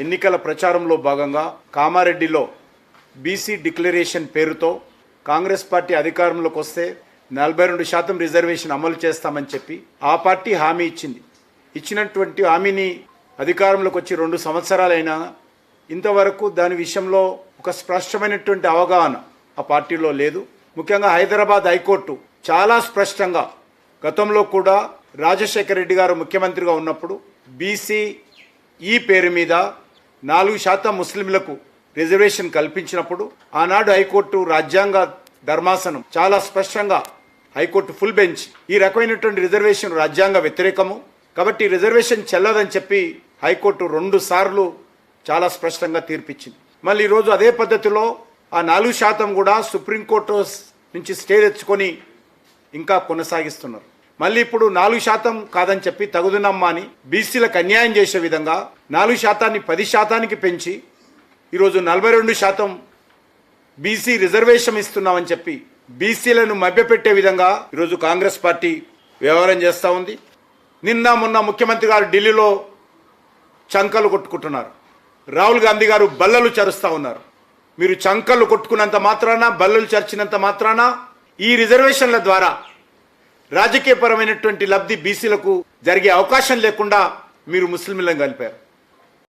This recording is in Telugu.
ఎన్నికల ప్రచారంలో భాగంగా కామారెడ్డిలో బీసీ డిక్లరేషన్ పేరుతో కాంగ్రెస్ పార్టీ అధికారంలోకి వస్తే నలభై రెండు శాతం రిజర్వేషన్ అమలు చేస్తామని చెప్పి ఆ పార్టీ హామీ ఇచ్చింది. ఇచ్చినటువంటి హామీని అధికారంలోకి వచ్చి రెండు సంవత్సరాలైనా ఇంతవరకు దాని విషయంలో ఒక స్పష్టమైనటువంటి అవగాహన ఆ పార్టీలో లేదు. ముఖ్యంగా హైదరాబాద్ హైకోర్టు చాలా స్పష్టంగా గతంలో కూడా రాజశేఖర రెడ్డి గారు ముఖ్యమంత్రిగా ఉన్నప్పుడు బీసీ ఈ పేరు మీద నాలుగు శాతం ముస్లింలకు రిజర్వేషన్ కల్పించినప్పుడు ఆనాడు హైకోర్టు రాజ్యాంగ ధర్మాసనం చాలా స్పష్టంగా హైకోర్టు ఫుల్ బెంచ్ ఈ రకమైనటువంటి రిజర్వేషన్ రాజ్యాంగ వ్యతిరేకము. కాబట్టి రిజర్వేషన్ చెల్లదని చెప్పి హైకోర్టు రెండు సార్లు చాలా స్పష్టంగా తీర్పిచ్చింది. మళ్ళీ ఈరోజు అదే పద్ధతిలో ఆ నాలుగు శాతం కూడా సుప్రీంకోర్టు నుంచి స్టే తెచ్చుకొని ఇంకా కొనసాగిస్తున్నారు. మళ్ళీ ఇప్పుడు నాలుగు శాతం కాదని చెప్పి తగుదునమ్మా అని బీసీలకు అన్యాయం చేసే విధంగా నాలుగు శాతాన్ని పది శాతానికి పెంచి ఈరోజు నలభై రెండు శాతం బీసీ రిజర్వేషన్ ఇస్తున్నామని చెప్పి బీసీలను మభ్యపెట్టే విధంగా ఈరోజు కాంగ్రెస్ పార్టీ వ్యవహారం చేస్తూ ఉంది. నిన్న మొన్న ముఖ్యమంత్రి గారు ఢిల్లీలో చంకలు కొట్టుకుంటున్నారు. రాహుల్ గాంధీ గారు బల్లలు చరుస్తూ ఉన్నారు. మీరు చంకలు కొట్టుకున్నంత మాత్రాన బల్లలు చర్చినంత మాత్రాన ఈ రిజర్వేషన్ల ద్వారా రాజకీయపరమైనటువంటి లబ్ధి బీసీలకు జరిగే అవకాశం లేకుండా మీరు ముస్లింలను కలిపారు